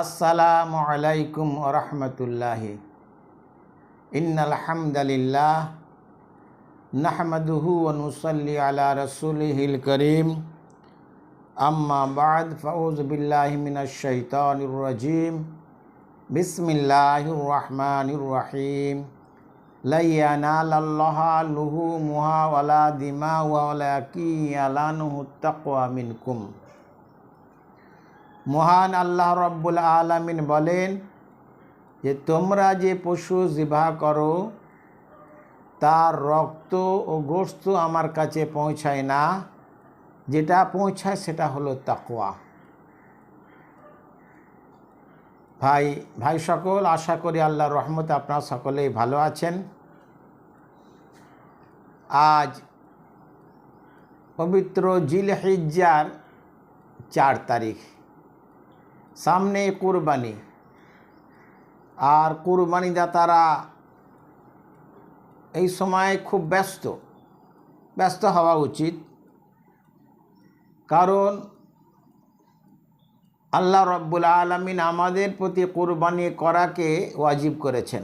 আসসালামু আলাইকুম রহমতুল্লাহি। ইন্নাল হামদালিল্লাহ নাহমাদুহু ওয়া নুসাল্লি আলা রাসূলিহিল করিম। আম্মা বাদ ফাউজ বিল্লাহি মিনাশ শাইতানির রাজিম। বিসমিল্লাহির রহমানির রহিম। লা ইয়ানালাল্লাহা লুহুমুহা ওয়ালা দিমাউহা ওয়ালাকিন ইয়ালানুহু তাকওয়া মিনকুম। মহান আল্লাহ রব্বুল আলমিন বলেন যে তোমরা যে পশু জিভা করো, তার রক্ত ও গোস্ত আমার কাছে পৌঁছায় না। যেটা পৌঁছায় সেটা হলো তাকোয়া ভাই ভাই সকল, আশা করি আল্লাহর রহমত আপনারা সকলেই ভালো আছেন। আজ পবিত্র জিল হিজ্জার চার তারিখ। সামনে কুরবানি। আর কুরবানি দাতারা এই সময় খুব ব্যস্ত। ব্যস্ত হওয়া উচিত। কারণ আল্লাহ রব্বুল আলমিন আমাদের প্রতি কোরবানি করাকে ওয়াজিব করেছেন।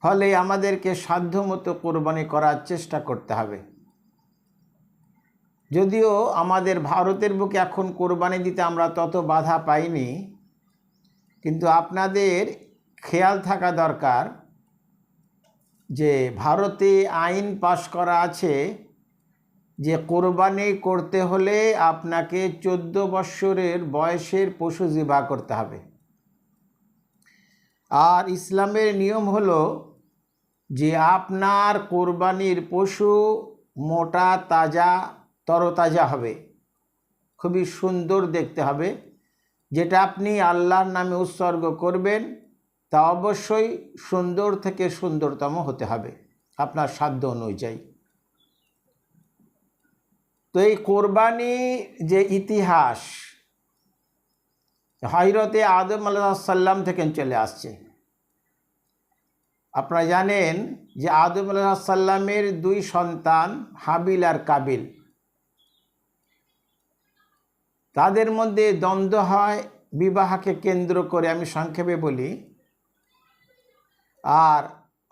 ফলে আমাদেরকে সাধ্যমতো কোরবানি করার চেষ্টা করতে হবে। যদিও আমাদের ভারতের বুকে এখন কোরবানি দিতে আমরা তত বাধা পাইনি, কিন্তু আপনাদের খেয়াল থাকা দরকার যে ভারতে আইন পাশ করা আছে যে কোরবানি করতে হলে আপনাকে চোদ্দ বৎসরের বয়সের পশু জিবা করতে হবে। আর ইসলামের নিয়ম হলো যে আপনার কোরবানির পশু মোটা, তাজা তরতাজা হবে। খুবই সুন্দর দেখতে হবে। যেটা আপনি আল্লাহর নামে উৎসর্গ করবেন, তা অবশ্যই সুন্দর থেকে সুন্দরতম হতে হবে আপনার সাধ্য অনুযায়ী। তো এই কোরবানি যে ইতিহাস হজরতে আদম আল্লাহ থেকে চলে আসছে। আপনারা জানেন যে আদম আল্লাহ সাল্লামের দুই সন্তান হাবিল আর কাবিল। তাদের মধ্যে দ্বন্দ্ব হয়, বিবাহকে কেন্দ্র করে আমি সংক্ষেপে বলি। আর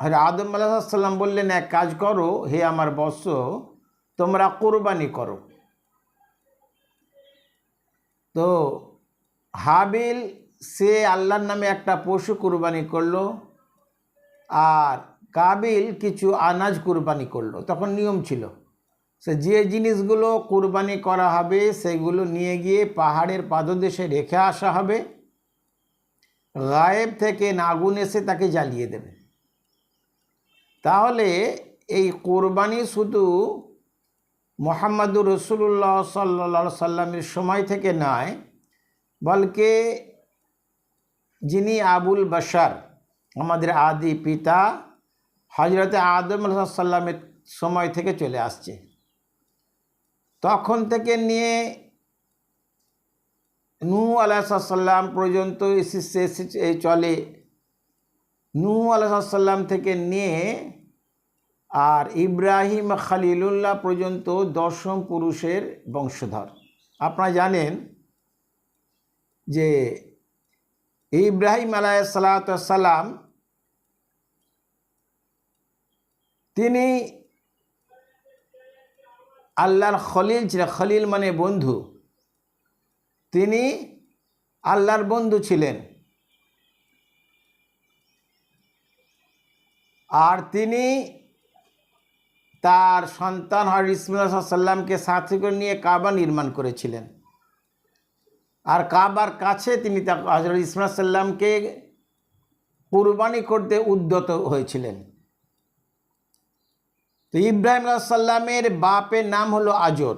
হরে আদম আলাহাল্লাম বললেন, এক কাজ করো, হে আমার বৎস, তোমরা কোরবানি করো। তো হাবিল, সে আল্লাহর নামে একটা পশু কুরবানি করল আর কাবিল কিছু আনাজ কুরবানি করল। তখন নিয়ম ছিল। সে যে জিনিসগুলো কুরবানি করা হবে, সেগুলো নিয়ে গিয়ে পাহাড়ের পাদদেশে রেখে আসা হবে। গায়েব থেকে নাগুন এসে তাকে জ্বালিয়ে দেবে। তাহলে এই কোরবানি শুধু মোহাম্মদুর রসুল্লাহ সাল্লা সাল্লামের সময় থেকে নয়, বলকে যিনি আবুল বাসার আমাদের আদি পিতা হজরতে আদম সাল্লামের সময় থেকে চলে আসছে। তখন থেকে নিয়ে নূ আলাহাল্লাম পর্যন্ত এসে চলে। নূ আলাহাল্লাম থেকে নিয়ে আর ইব্রাহিম খালিলুল্লাহ পর্যন্ত দশম পুরুষের বংশধর। আপনারা জানেন যে ইব্রাহিম আলাইসালাম তিনি আল্লাহর খলিল ছিলেন, খলিল মানে বন্ধু। তিনি আল্লাহর বন্ধু ছিলেন। আর তিনি তার সন্তান হর ইসমাল্লামকে সাথে করে নিয়ে কাবা নির্মাণ করেছিলেন। আর কাবার কাছে তিনি হজরত ইসমাল সাল্লামকে কুরবানি করতে উদ্যত হয়েছিলেন। তো ইব্রাহিম সাল্লামের বাপের নাম হলো আজর।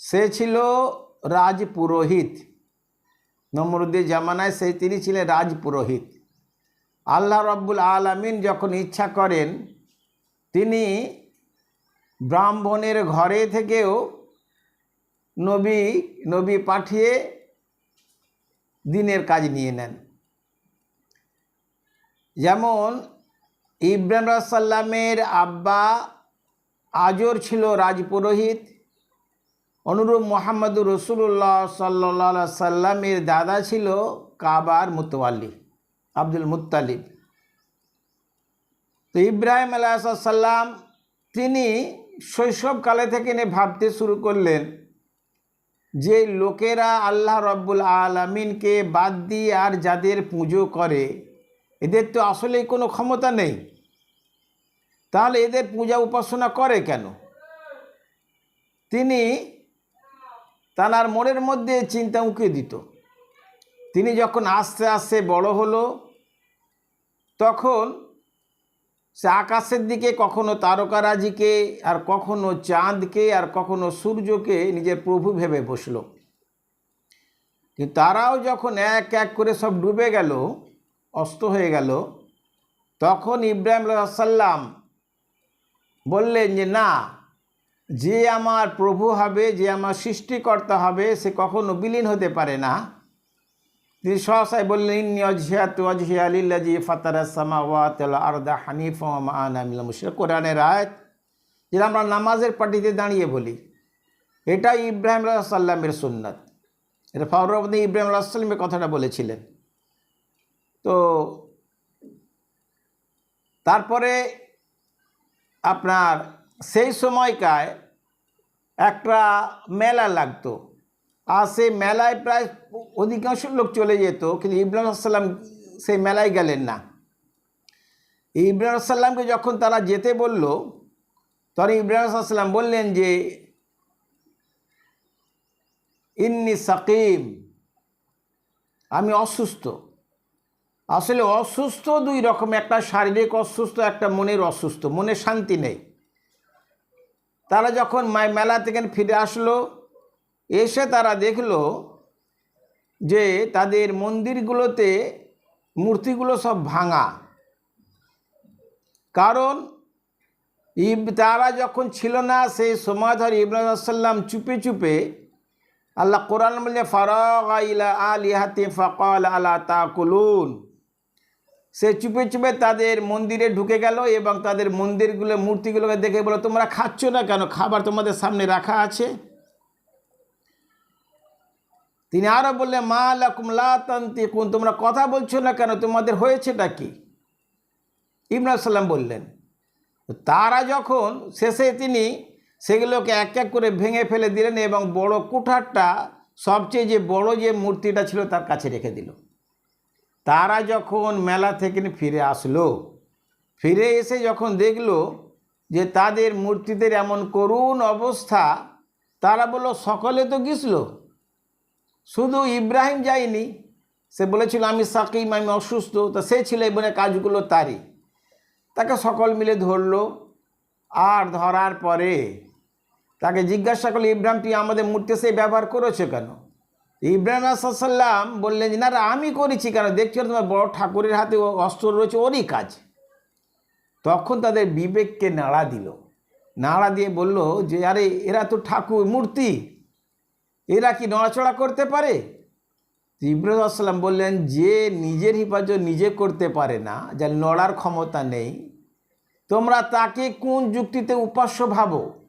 সে ছিল রাজপুরোহিত নমরুদ্দিন জামানায় সেই তিনি ছিলেন রাজপুরোহিত আল্লাহ রব্বুল আলমিন যখন ইচ্ছা করেন, তিনি ব্রাহ্মণের ঘরে থেকেও নবী নবী পাঠিয়ে দিনের কাজ নিয়ে নেন। যেমন ইব্রাহিম সাল্লামের আব্বা আজর ছিল রাজপুরোহিত অনুরূপ মোহাম্মদুর রসুল্লাহ সাল্লা সাল্লামের দাদা ছিল কাবার মুতওয়াল্লি, আব্দুল মুত্তালিব। তো ইব্রাহিম আলাইসাল্লাম তিনি শৈশবকালে থেকে নিয়ে ভাবতে শুরু করলেন যে লোকেরা আল্লাহ রব্বুল আলমিনকে বাদ দিয়ে আর যাদের পুজো করে, এদের তো আসলেই কোনো ক্ষমতা নেই। তাহলে এদের পূজা উপাসনা করে কেন? তিনি তানার মনের মধ্যে চিন্তা উঁকে দিত। তিনি যখন আস্তে আস্তে বড় হলো, তখন সে আকাশের দিকে, কখনো তারকারাজিকে, আর কখনো চাঁদকে, আর কখনো সূর্যকে নিজের প্রভু ভেবে বসল। কিন্তু তারাও যখন এক এক করে সব ডুবে গেল, অস্ত হয়ে গেল, তখন ইব্রাহিম সাল্লাম বললেন যে, না, যে আমার প্রভু হবে, যে আমার সৃষ্টিকর্তা হবে, সে কখনো বিলীন হতে পারে না। তিনি সহসায় বললেন, ইন্নি অজহিয়াত অজহিয়া লিল্লাজি ফাতারা সামাওয়াত আরদা হানিফ আনামিল কোরআনের আয়াত, যেটা আমরা নামাজের পার্টিতে দাঁড়িয়ে বলি এটা ইব্রাহিম সাল্লামের সুন্নাত। এটা ফাউরবদি ইব্রাহিম সাল্লামের কথাটা বলেছিলেন। তো, তারপরে আপনার সেই সময়কায় একটা মেলা লাগতো। আর সেই মেলায় প্রায় অধিকাংশ লোক চলে যেত, কিন্তু ইব্রাহিম সাল্লাম সেই মেলায় গেলেন না। ইব্রাহিম সাল্লামকে যখন তারা যেতে বলল, তখন ইব্রাহিম সাল্লাম বললেন যে, ইন্নি সাকিম, আমি অসুস্থ। আসলে অসুস্থ দুই রকম, একটা শারীরিক অসুস্থ, একটা মনের অসুস্থ, মনে শান্তি নেই। তারা যখন মায় মেলা থেকে ফিরে আসলো, এসে তারা দেখল যে তাদের মন্দিরগুলোতে মূর্তিগুলো সব ভাঙা। কারণ ইব, তারা যখন ছিল না, সেই সময় ধরে ইব্রাহিম চুপে চুপে আল্লাহ কোরআন বললে ফারাগ আল ইহাতি ফকাল আলা তাকুলুন। সে চুপে চুপে তাদের মন্দিরে ঢুকে গেল এবং তাদের মন্দিরগুলো, মূর্তিগুলোকে দেখে বলো তোমরা খাচ্ছ না কেন? খাবার তোমাদের সামনে রাখা আছে। তিনি আরও বললে মা লাকুম লান্তি কোন তোমরা কথা বলছো না কেন? তোমাদের হয়েছেটা কি? ইমরান সাল্লাম বললেন, তারা যখন শেষে তিনি সেগুলোকে এক এক করে ভেঙে ফেলে দিলেন এবং বড় কুঠারটা সবচেয়ে যে বড় যে মূর্তিটা ছিল তার কাছে রেখে দিল। তারা যখন মেলা থেকে ফিরে আসলো, ফিরে এসে যখন দেখল যে তাদের মূর্তিদের এমন করুণ অবস্থা, তারা বলল, সকলে তো গিসল শুধু ইব্রাহিম যায়নি। সে বলেছিল, আমি সাকিম, আমি অসুস্থ। তা সে ছিল বোনের কাজগুলো তারই। তাকে সকল মিলে ধরলো। আর ধরার পরে তাকে জিজ্ঞাসা করল, ইব্রাহিম, তুই আমাদের মূর্তি সে ব্যবহার করেছ কেন? ইব্রাহিম আসাল্লাম বললেন যে, না আমি করেছি কেন? দেখছ তোমার বড় ঠাকুরের হাতে অস্ত্র রয়েছে, ওরই কাজ। তখন তাদের বিবেককে নাড়া দিল। নাড়া দিয়ে বলল যে, আরে, এরা তো ঠাকুর, মূর্তি। এরা কি নড়াচড়া করতে পারে? ইব্রাহিম আসসালাম বললেন, যে নিজের হিফাজত নিজে করতে পারে না, যার নড়ার ক্ষমতা নেই, তোমরা তাকে কোন যুক্তিতে উপাস্য ভাবো?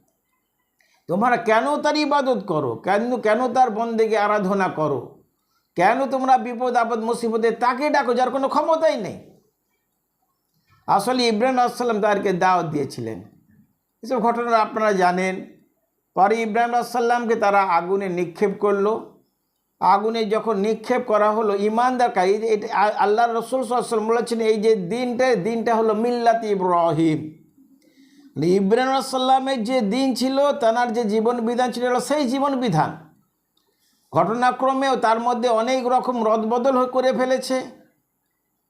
তোমরা কেন তার ইবাদত করো? কেন কেন তার বন্দেকে আরাধনা করো? কেন তোমরা বিপদ, আপদ, মুসিবতে তাকে ডাকো, যার কোনো ক্ষমতাই নেই? আসলে ইব্রাহিম আসসালাম তাদেরকে দাওয়াত দিয়েছিলেন। এসব ঘটনা আপনারা জানেন। পরে ইব্রাহিম আসাল্লামকে তারা আগুনে নিক্ষেপ করল। আগুনে যখন নিক্ষেপ করা হলো, ইমানদার কাজ এটা আল্লাহ রসুল সাল্লাম বলেছেন, এই যে দিনটা দিনটা হলো মিল্লাত ইব্রাহিম। ইব্রাহিম সাল্লামের যে দিন ছিল তার যে জীবন বিধান ছিল সেই জীবন বিধান। ঘটনাক্রমেও তার মধ্যে অনেক রকম রদবদল করে ফেলেছে।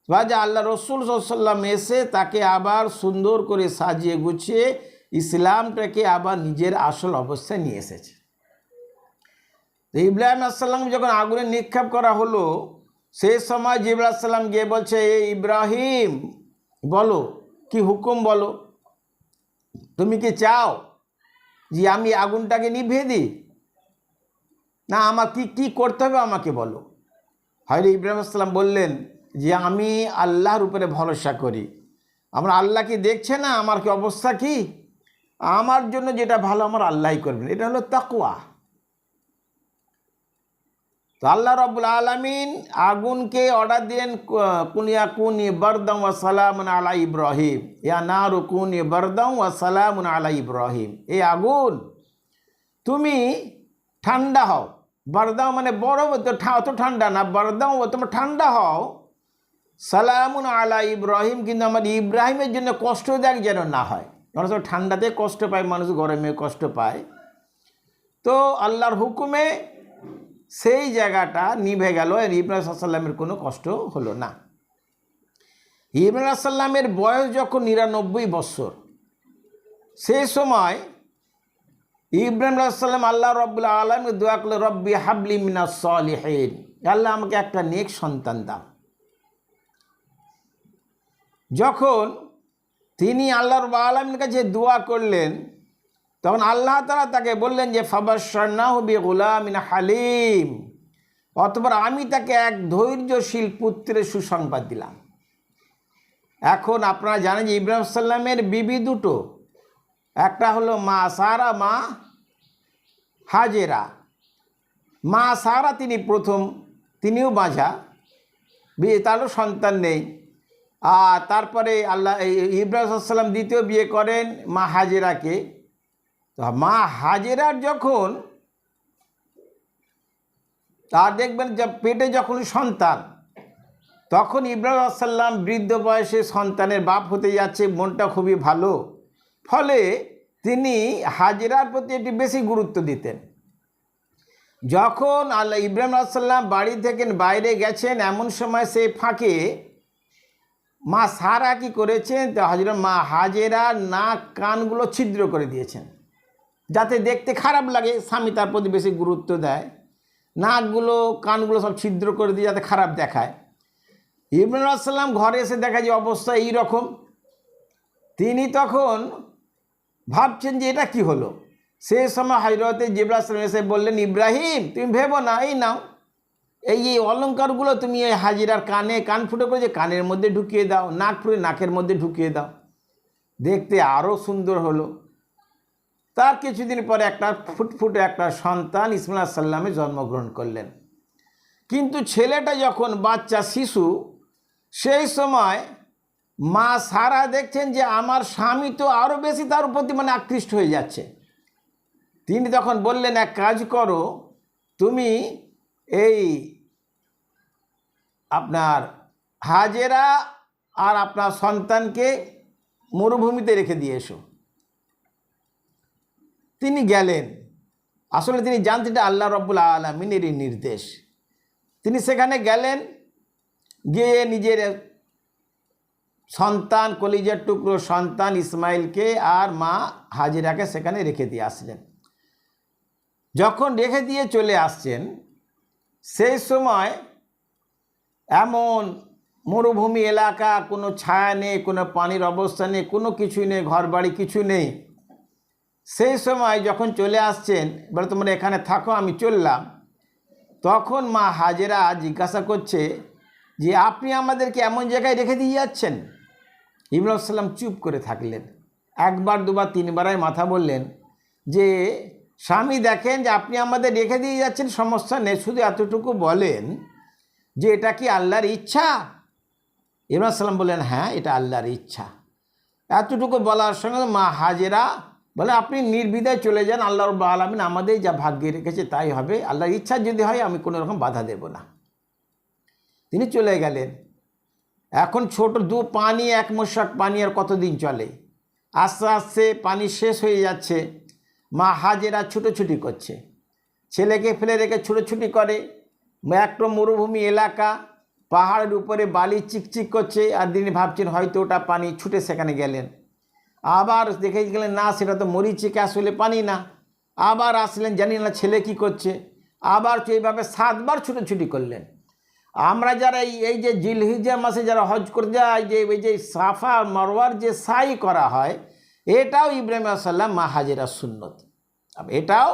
বা যে আল্লাহ রসুল সাল্লাম এসে তাকে আবার সুন্দর করে সাজিয়ে গুছিয়ে ইসলামটাকে আবার নিজের আসল অবস্থায় নিয়ে এসেছে। তো ইব্রাহিম আসসালাম যখন আগুনে নিক্ষেপ করা হলো সেই সময় জিবরা সাল্লাম গিয়ে বলছে, এ ইব্রাহিম, বলো, কি হুকুম বলো? তুমি কি চাও যে আমি আগুনটাকে নিভিয়ে দিই? না, আমার কি কি করতে হবে আমাকে বলো। হয়তো ইব্রাহিম আসসালাম বললেন যে আমি আল্লাহর উপরে ভরসা করি। আমরা আল্লাহ কি দেখছে না? আমার কি অবস্থা কি? আমার জন্য যেটা ভালো, আমার আল্লাহই করবেন। এটা হলো তাকুয়া তো আল্লাহ রব্বুল আলমিন আগুনকে অর্ডার দিলেন কুনিয়া কুনি বরদম ও সালামুন আলা ইব্রাহিম। ইয়া নারু কুনি বরদম ও সালামুন আলা ইব্রাহিম। এই আগুন তুমি ঠান্ডা হও। বরদাও মানে বরফ অত ঠান্ডা না। বরদাও তোমার ঠান্ডা হও। সালামুন আলা ইব্রাহিম কিন্তু আমার ইব্রাহিমের জন্য কষ্টদায়ক যেন না হয়। মানুষ ঠান্ডাতে কষ্ট পায়, মানুষ গরমে কষ্ট পায়। তো আল্লাহর হুকুমে সেই জায়গাটা নিভে গেল। ইব্রাহিম সাল্লামের কোনো কষ্ট হলো না। ইব্রাহিম সাল্লামের বয়স যখন নিরানব্বই বৎসর সেই সময় ইব্রাহিম সাল্লাম আল্লাহ রব্বুল আলম দোয়া করল রব্বি হাবলি মিনা সলিহীন। আল্লাহ, আমাকে একটা নেক সন্তান দাও। যখন তিনি আল্লাহ রব আলমের কাছে দোয়া করলেন তখন আল্লাহ তালা তাকে বললেন যে ফাবাসান্নাহবি গুলামিন হালিম। অতবার আমি তাকে এক ধৈর্যশীল পুত্রের সুসংবাদ দিলাম। এখন আপনারা জানেন যে ইব্রাহিম সাল্লামের বিবি দুটো। একটা হলো মা সারা, মা হাজেরা। মা সারা তিনি প্রথম, তিনিও বিয়ে তারও সন্তান নেই। আর তারপরে আল্লাহ ইব্রাহিম সাল্লাম দ্বিতীয় বিয়ে করেন মা হাজেরাকে। তো মা হাজেরার যখন তার দেখবেন পেটে যখন সন্তান, তখন ইব্রাহিম আসাল্লাম বৃদ্ধ বয়সে সন্তানের বাপ হতে যাচ্ছে, মনটা খুবই ভালো। ফলে তিনি হাজিরার প্রতি একটি বেশি গুরুত্ব দিতেন। যখন আল্লাহ ইব্রাহিম আসাল্লাম বাড়ি থেকে বাইরে গেছেন, এমন সময় সে ফাঁকে মা সারা কি করেছেন? তো হাজিরা মা হাজেরা নাক কানগুলো ছিদ্র করে দিয়েছেন। যাতে দেখতে খারাপ লাগে, স্বামী তার প্রতি বেশি গুরুত্ব দেয়। নাকগুলো, কানগুলো সব ছিদ্র করে দিয়ে যাতে খারাপ দেখায়। ইমরান আসসালাম ঘরে এসে দেখা যে অবস্থা এই রকম তিনি তখন ভাবছেন যে এটা কি হলো? সে সময় হজরতে জিব্রাহ সালাম এসে বললেন, ইব্রাহিম, তুমি ভেবো না, এই নাও। এই এই অলঙ্কারগুলো তুমি এই হাজিরার কানে, কান ফুটো করে যে কানের মধ্যে ঢুকিয়ে দাও, নাক ফুটে নাকের মধ্যে ঢুকিয়ে দাও। দেখতে আরও সুন্দর হলো। তার কিছুদিন পরে একটা ফুটফুটে একটা সন্তান ইসমাল সাল্লামে জন্মগ্রহণ করলেন। কিন্তু ছেলেটা যখন বাচ্চা শিশু, সেই সময় মা সারা দেখছেন যে আমার স্বামী তো আরও বেশি তার প্রতি মানে আকৃষ্ট হয়ে যাচ্ছে। তিনি তখন বললেন, এক কাজ করো, তুমি এই আপনার হাজেরা আর আপনার সন্তানকে মরুভূমিতে রেখে দিয়ে এসো। তিনি গেলেন। আসলে তিনি জানতেন এটা আল্লাহ রব্বুল আলমিনেরই নির্দেশ। তিনি সেখানে গেলেন, গিয়ে নিজের সন্তান কলিজার টুকরো সন্তান ইসমাইলকে আর মা হাজিরাকে সেখানে রেখে দিয়ে আসলেন। যখন রেখে দিয়ে চলে আসছেন, সেই সময় এমন মরুভূমি এলাকা, কোনো ছায়া নেই, কোনো পানির অবস্থা নেই, কোনো কিছু নেই ঘর বাড়ি কিছু নেই। সেই সময় যখন চলে আসছেন এবার তোমরা এখানে থাকো, আমি চললাম। তখন মা হাজেরা জিজ্ঞাসা করছে যে, আপনি আমাদেরকে এমন জায়গায় রেখে দিয়ে যাচ্ছেন? ইমরান সাল্লাম চুপ করে থাকলেন। একবার, দুবার তিনবারায় মাথা বললেন যে, স্বামী, দেখেন যে আপনি আমাদের রেখে দিয়ে যাচ্ছেন, সমস্যা নেই। শুধু এতটুকু বলেন যে, এটা কি আল্লাহর ইচ্ছা? ইমরান সাল্লাম বললেন হ্যাঁ এটা আল্লাহর ইচ্ছা। এতটুকু বলার সঙ্গে মা হাজেরা বলে আপনি নির্বিধায় চলে যান, আল্লাহ রব্বা আলমিন আমাদের যা ভাগ্যে রেখেছে তাই হবে। আল্লাহর ইচ্ছা যদি হয়, আমি কোনো রকম বাধা দেব না। তিনি চলে গেলেন। এখন ছোট দু পানি, এক মশাক পানি আর কতদিন চলে? আস্তে আস্তে পানি শেষ হয়ে যাচ্ছে। মা হাজেরা ছুটোছুটি করছে। ছেলেকে ফেলে রেখে ছুটোছুটি করে। একটা মরুভূমি এলাকা, পাহাড়ের উপরে বালি চিকচিক করছে। আর তিনি ভাবছেন, হয়তো ওটা পানি ছুটে সেখানে গেলেন। আবার দেখে গেলেন, না, সেটা তো মরিচিকে আসলে পানি না। আবার আসলেন, জানি না ছেলে কি করছে। আবার তো এইভাবে সাতবার ছুটোছুটি করলেন। আমরা যারা এই এই যে জিলহিজা মাসে যারা হজ করতে যায় যে এই যে সাফা, মরওয়ার যে সাই করা হয়, এটাও ইব্রাহিম আসাল্লাম মাহাজেরা সুন্নত। এটাও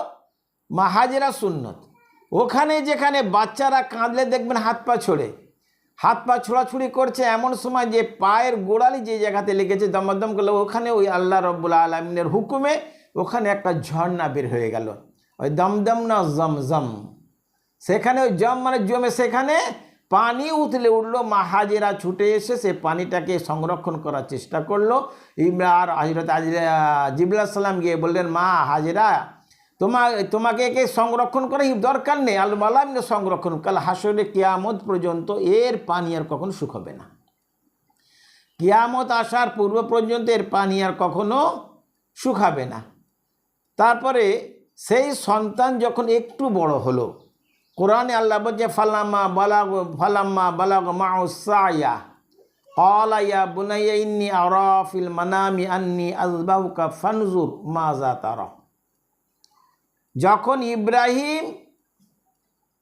মাহাজেরা সুন্নত। ওখানে যেখানে বাচ্চারা কাঁদলে দেখবেন হাত পা ছড়ে। হাত পা ছোড়াছুড়ি করছে এমন সময় যে পায়ের গোড়ালি যে জায়গাতে লেগেছে দমদম করলে ওখানে ওই আল্লাহ রব্বুল আলমিনের হুকুমে ওখানে একটা ঝর্ণা বের হয়ে গেল। ওই দমদম না জমজম? সেখানে ওই জম মানে জমে সেখানে পানি উতলে উঠল মা হাজেরা ছুটে এসে সে পানিটাকে সংরক্ষণ করার চেষ্টা করল। ইমরা আর হজরত আজিরা জিবুল্লাহ সাল্লাম গিয়ে বললেন, মা হাজেরা তোমা, তোমাকে একে সংরক্ষণ করা দরকার নেই। আল মালাম সংরক্ষণ কাল হাসরে কিয়ামত পর্যন্ত এর পানি আর কখনো শুকাবে না। কিয়ামত আসার পূর্ব পর্যন্ত এর পানি আর কখনো শুকাবে না। তারপরে সেই সন্তান যখন একটু বড় হলো, কোরআনে আল্লাহ বলছে ফালাম্মা বালাগ ফালাম্মা বালাগ মাউসায়া কলাইয়া বুনাইয়া ইন্নি আরাফিল মানামি আন্নি আজবাহুকা ফানজুর মাজা তারা। যখন ইব্রাহিম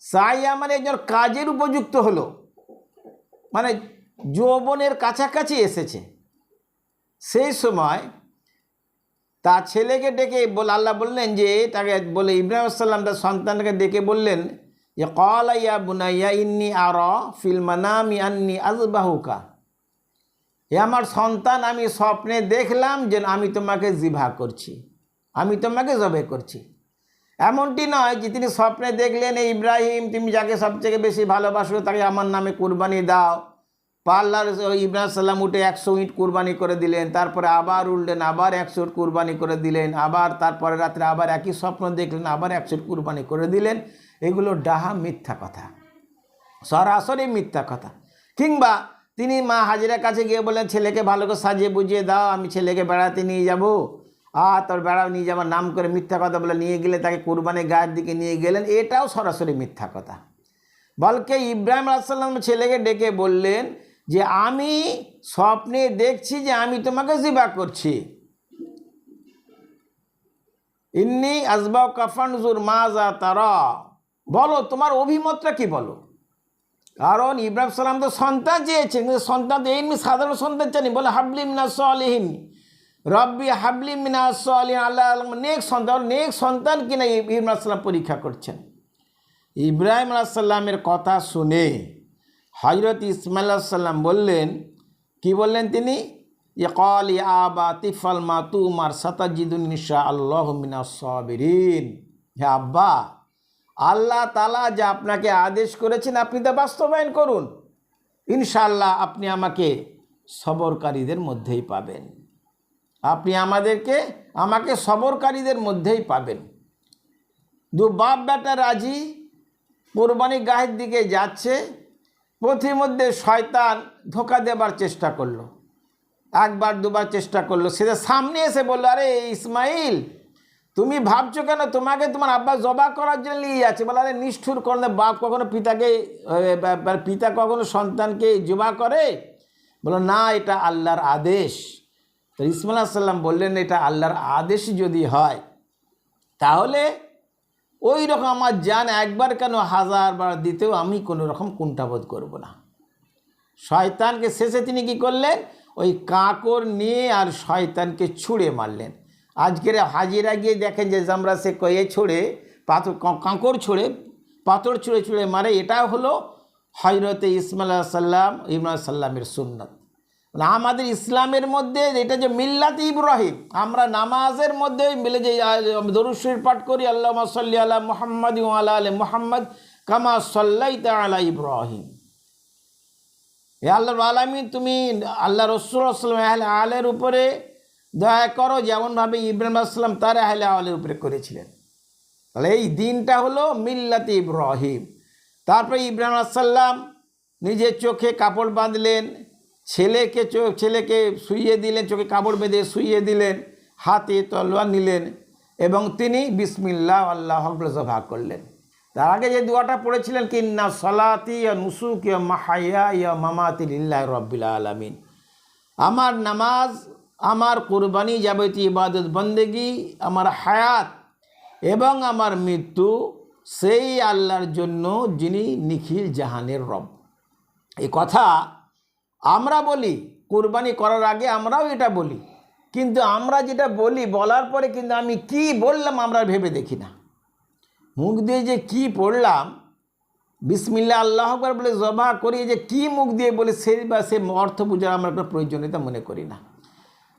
সাইয়া মানে একজন কাজের উপযুক্ত হলো মানে যৌবনের কাছাকাছি এসেছে, সেই সময় তার ছেলেকে ডেকে বল, আল্লাহ বললেন যে, তাকে বলে ইব্রাহিম সাল্লাম তার সন্তানকে ডেকে বললেন যে কলাইয়া বুনাইয়া ইন্নি আর ফিল মানামি আন্নি আজবাহুকা এ আমার সন্তান, আমি স্বপ্নে দেখলাম যে আমি তোমাকে জিভা করছি, আমি তোমাকে জবে করছি। এমনটি নয় যে তিনি স্বপ্নে দেখলেন, এই ইব্রাহিম, তুমি যাকে সবথেকে বেশি ভালোবাসো, তাকে আমার নামে কুরবানি দাও। পাল্লার ইব্রাহিম সাল্লাম উঠে একশো ইট কুরবানি করে দিলেন, তারপরে আবার উঠলেন, আবার একশো ইট কুরবানি করে দিলেন, আবার তারপরে রাত্রে আবার একই স্বপ্ন দেখলেন, আবার একশো ইট কুরবানি করে দিলেন। এগুলো ডাহা মিথ্যা কথা, সরাসরি মিথ্যা কথা। কিংবা তিনি মা হাজিরার কাছে গিয়ে বললেন, ছেলেকে ভালো করে সাজিয়ে বুঝিয়ে দাও, আমি ছেলেকে বেড়াতে নিয়ে যাব। আর তোর বেড়াও নিয়ে যাওয়ার নাম করে মিথ্যা কথা বলে নিয়ে গেলে তাকে কোরবানি গায়ের দিকে নিয়ে গেলেন, এটাও সরাসরি মিথ্যা কথা। বলকে ইব্রাহিম আলাইসাল্লাম ছেলেকে ডেকে বললেন যে, আমি স্বপ্নে দেখছি যে আমি তোমাকে জিবা করছি। ইন্নি আজবা কাফানজুর মাজা তারা। বলো, তোমার অভিমতটা কি বলো? কারণ ইব্রাহিম সালাম তো সন্তান চেয়েছেন, কিন্তু সন্তান তো এমনি সাধারণ সন্তান চানি বলে হাবলিম না সলিহীন। রব্বি হাবলি মিনা সলিন আল্লাহ নেক সন্তান নেক সন্তান কিনা ইব্রাহিম সাল্লাম পরীক্ষা করছেন। ইব্রাহিম আলাহিসাল্লামের কথা শুনে হজরত ইসমাইল সাল্লাম বললেন, কি বললেন তিনি? যে কল আবা তিফাল মা তুমার সাতাজিদুন নিশা আল্লাহ মিনা সবিরিন। হে আব্বা, আল্লাহ তালা যা আপনাকে আদেশ করেছেন, আপনি তা বাস্তবায়ন করুন। ইনশাল্লাহ আপনি আমাকে সবরকারীদের মধ্যেই পাবেন। আপনি আমাদেরকে, আমাকে সবরকারীদের মধ্যেই পাবেন। দু বাপ বেটা রাজি, কোরবানি গায়ের দিকে যাচ্ছে পথির মধ্যে শয়তান ধোকা দেবার চেষ্টা করল। একবার, দুবার চেষ্টা করল। সে সামনে এসে বলল, আরে ইসমাইল, তুমি ভাবছ কেন? তোমাকে তোমার আব্বা জবা করার জন্য নিয়ে যাচ্ছে। বলে, আরে নিষ্ঠুর করলে বাপ কখনো পিতাকে পিতা কখনো সন্তানকে জবা করে? বলো না, এটা আল্লাহর আদেশ। তো ইসমাল সাল্লাম বললেন, এটা আল্লাহর আদেশ যদি হয়, তাহলে ওই রকম আমার জান একবার কেন হাজার বার দিতেও আমি কোনো রকম কুণ্ঠাবোধ করব না। শয়তানকে শেষে তিনি কি করলেন? ওই কাঁকর নিয়ে আর শয়তানকে ছুঁড়ে মারলেন। আজকের হাজিরা গিয়ে দেখেন যে আমরা সে কয়ে ছুঁড়ে, পাথর কাঁকর ছুঁড়ে, পাথর ছুঁড়ে ছুঁড়ে মারে। এটা হলো হজরতে ইসমাল সাল্লাম ইমরান সাল্লামের সুন্নত। আমাদের ইসলামের মধ্যে এটা যে মিল্লাত ইব্রাহিম, আমরা নামাজের মধ্যে মিলে যে দরুশ্বরীর পাঠ করি আল্লাহ সাল্লি আল্লাহ মোহাম্মদ আল্লাহ আল মোহাম্মদ কামা সাল্লাই আলা ইব্রাহিম। এ আল্লাহর আলমী তুমি আল্লাহ রসুল আসলাম আহলে আলের উপরে দয়া করো, যেমনভাবে ইব্রাহিম আসলাম তার আহলে আলের উপরে করেছিলেন। তাহলে এই দিনটা হলো মিল্লাত ইব্রাহিম। তারপরে ইব্রাহিম আসাল্লাম নিজের চোখে কাপড় বাঁধলেন ছেলেকে চোখ ছেলেকে শুইয়ে দিলেন, চোখে কাপড় বেঁধে শুইয়ে দিলেন, হাতে তলোয়ার নিলেন এবং তিনি বিসমিল্লা আল্লাহ ভাগ করলেন। তার আগে যে দুয়াটা পড়েছিলেন কি না সলাতি নুসুক ইয়া মাহাইয়া ইয়া মামাতি লিল্লাহ রব্বিল আলমিন। আমার নামাজ, আমার কোরবানি যাবতীয় ইবাদত, বন্দেগি, আমার হায়াত এবং আমার মৃত্যু, সেই আল্লাহর জন্য যিনি নিখিল জাহানের রব। এই কথা আমরা বলি, কুরবানি করার আগে আমরাও এটা বলি। কিন্তু আমরা যেটা বলি, বলার পরে কিন্তু আমি কি বললাম আমরা ভেবে দেখি না। মুখ দিয়ে যে কি পড়লাম বিসমিল্লা আল্লাহ আকবর বলে জবা করি যে কি মুখ দিয়ে বলে সেই বা সে অর্থ বোঝার আমরা কোনো প্রয়োজনীয়তা মনে করি না।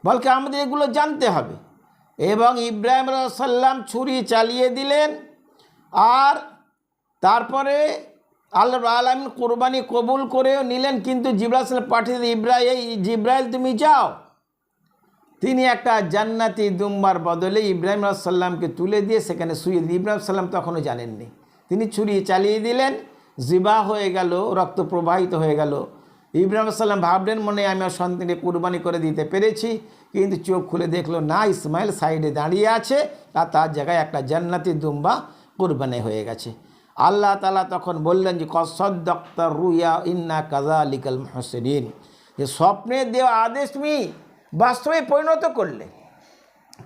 বলকে আমাদের এগুলো জানতে হবে। এবং ইব্রাহিম সাল্লাম ছুরি চালিয়ে দিলেন, আর তারপরে আল্লাহ আলমিন কোরবানি কবুল করেও নিলেন, কিন্তু জিব্রাইল পাঠিয়ে ইব্রাহিম জিব্রাইল তুমি যাও। তিনি একটা জান্নাতি দুম্বার বদলে ইব্রাহিম সাল্লামকে তুলে দিয়ে সেখানে শুয়ে ইব্রাহিম সাল্লাম তখনও জানেননি। তিনি ছুরি চালিয়ে দিলেন, জিবা হয়ে গেল, রক্ত প্রবাহিত হয়ে গেল। ইব্রাহিম সাল্লাম ভাবলেন, মনে আমি আমার সন্তানকে কুরবানি করে দিতে পেরেছি, কিন্তু চোখ খুলে দেখল, না, ইসমাইল সাইডে দাঁড়িয়ে আছে আর তার জায়গায় একটা জান্নাতি দুম্বা কুরবানি হয়ে গেছে। আল্লাহ তালা তখন বললেন যে কসদ্দক্তর রুইয়া ইন্না কাজা আলিকাল মহসেরিন যে, স্বপ্নে দেওয়া আদেশ তুমি বাস্তবে পরিণত করলে।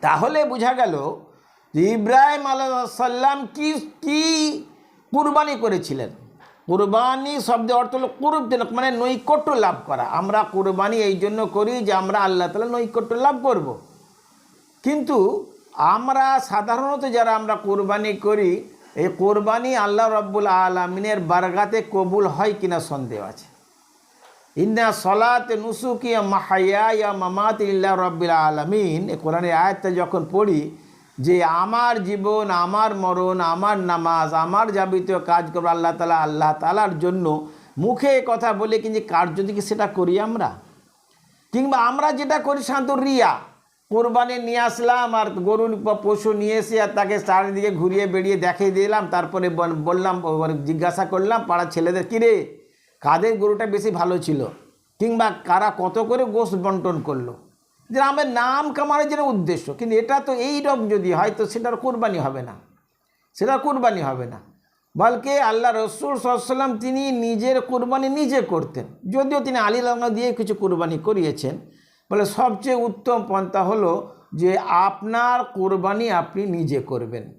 তাহলে বোঝা গেল যে, ইব্রাহিম আলাইসাল্লাম কি কি কুরবানি করেছিলেন। কুরবানি শব্দের অর্থ হলো কুরুব মানে নৈকট্য লাভ করা। আমরা কুরবানি এই জন্য করি যে, আমরা আল্লাহ তালা নৈকট্য লাভ করব। কিন্তু আমরা সাধারণত যারা আমরা কোরবানি করি এই কোরবানি আল্লাহ রব্বুল আলমিনের বারগাতে কবুল হয় কিনা সন্দেহ আছে। ইন্না সলাত নুসুকিয়া মাহাইয়া ইয়া মামাত ইল্লা রব্বিল আলমিন। এ কোরআনের আয়াতটা যখন পড়ি, যে আমার জীবন, আমার মরণ, আমার নামাজ, আমার যাবতীয় কাজ করব আল্লাহ তালা আল্লাহ তালার জন্য মুখে কথা বলে কিন্তু কার্য দিকে সেটা করি আমরা? কিংবা আমরা যেটা করি সাধারণত রিয়া। কোরবানি নিয়ে আসলাম আর গরুর পশু নিয়ে এসে আর তাকে চারিদিকে ঘুরিয়ে বেরিয়ে দেখিয়ে দিলাম। তারপরে বল- বললাম জিজ্ঞাসা করলাম, পাড়ার ছেলেদের, কিরে, কাদের গরুটা বেশি ভালো ছিল? কিংবা কারা কত করে গোশ বন্টন করল? যে আমার নাম কামানোর জন্য উদ্দেশ্য। কিন্তু এটা তো এই রকম যদি হয়, তো সেটার কোরবানি হবে না। সেটা কোরবানি হবে না। বলকে আল্লাহ রসুল সাল্লাম তিনি নিজের কোরবানি নিজে করতেন। যদিও তিনি আলী লাঙ্গা দিয়ে কিছু কোরবানি করিয়েছেন বলে সবচেয়ে উত্তম পন্থা হলো যে আপনার কোরবানি আপনি নিজে করবেন।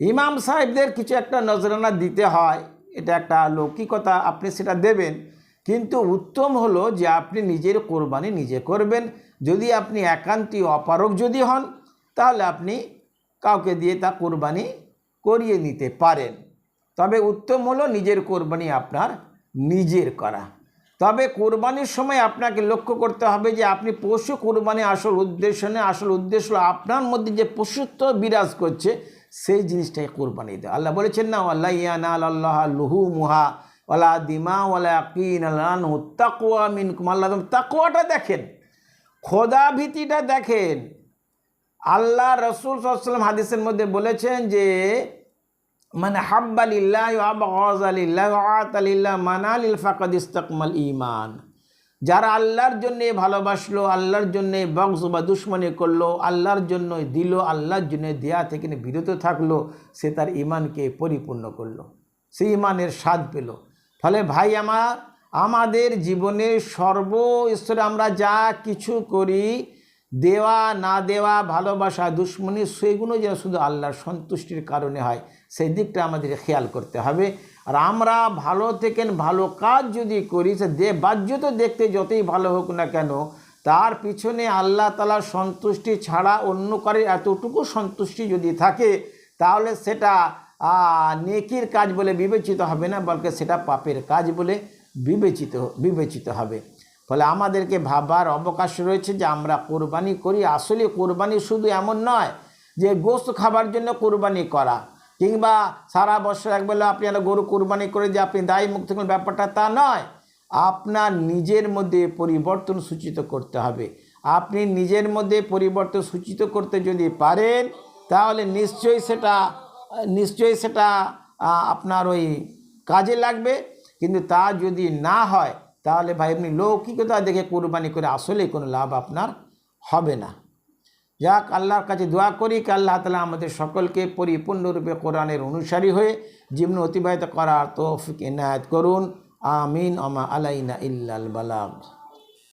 ইমাম সাহেবদের কিছু একটা নজরানা দিতে হয়, এটা একটা লৌকিকতা, আপনি সেটা দেবেন। কিন্তু উত্তম হলো যে আপনি নিজের কোরবানি নিজে করবেন। যদি আপনি একান্তই অপারক যদি হন, তাহলে আপনি কাউকে দিয়ে তা কোরবানি করিয়ে নিতে পারেন। তবে উত্তম হলো নিজের কোরবানি আপনার নিজের করা। তবে কোরবানির সময় আপনাকে লক্ষ্য করতে হবে যে আপনি পশু কোরবানি আসল উদ্দেশ্য নেই আসল উদ্দেশ্য আপনার মধ্যে যে পশুত্ব বিরাজ করছে, সেই জিনিসটাই কোরবানি দেয় আল্লাহ বলেছেন না আল্লাহ ইয়ানা আল্লাহ লুহু মুহা ওলা দিমা ওলা আল্লাহ তাকুয়া মিনকুম। আল্লাহ তাকুয়াটা দেখেন খোদা ভীতিটা দেখেন। আল্লাহ রসুল সাল্লাম হাদিসের মধ্যে বলেছেন যে মানে হাব্বালিল্লাহ ইমান যারা আল্লাহর জন্যে ভালোবাসলো, আল্লাহর জন্যে বংশ বা দুশ্মনী করল, আল্লাহর জন্য দিল, আল্লাহর জন্য দেয়া থেকে বিরত থাকল, সে তার ইমানকে পরিপূর্ণ করল, সে ইমানের স্বাদ পেল। ফলে ভাই আমার আমাদের জীবনের সর্বস্তরে আমরা যা কিছু করি, দেওয়া, না দেওয়া, ভালোবাসা, দুশ্মনী, সেগুলো যেন শুধু আল্লাহর সন্তুষ্টির কারণে হয়। সেই দিকটা আমাদের খেয়াল করতে হবে। আর আমরা ভালো থেকে ভালো কাজ যদি করি, সে দে বাহ্য তো দেখতে যতই ভালো হোক না কেন, তার পিছনে আল্লাহ তালার সন্তুষ্টি ছাড়া অন্য কারের এতটুকু সন্তুষ্টি যদি থাকে, তাহলে সেটা নেকির কাজ বলে বিবেচিত হবে না বলকে সেটা পাপের কাজ বলে বিবেচিত বিবেচিত হবে। ফলে আমাদেরকে ভাবার অবকাশ রয়েছে যে আমরা কোরবানি করি। আসলে কোরবানি শুধু এমন নয় যে গোস্ত খাবার জন্য কোরবানি করা। কিংবা সারা বছর একবেলা আপনি একটা গরু কোরবানি করে যে আপনি দায়ী মুক্ত করবেন ব্যাপারটা তা নয়। আপনার নিজের মধ্যে পরিবর্তন সূচিত করতে হবে। আপনি নিজের মধ্যে পরিবর্তন সূচিত করতে যদি পারেন, তাহলে নিশ্চয়ই সেটা নিশ্চয়ই সেটা আপনার ওই কাজে লাগবে। কিন্তু তা যদি না হয়, তাহলে ভাই আপনি লৌকিকতা দেখে কোরবানি করে আসলেই কোনো লাভ আপনার হবে না। যাক, আল্লাহর কাছে দোয়া করি কি আল্লাহ তালা আমাদের সকলকে পরিপূর্ণরূপে কোরআনের অনুসারী হয়ে জীবন অতিবাহিত করার তৌফিক এনায়ত করুন। আমিন, আমা আলাইনা ইল্লাল বালাগ।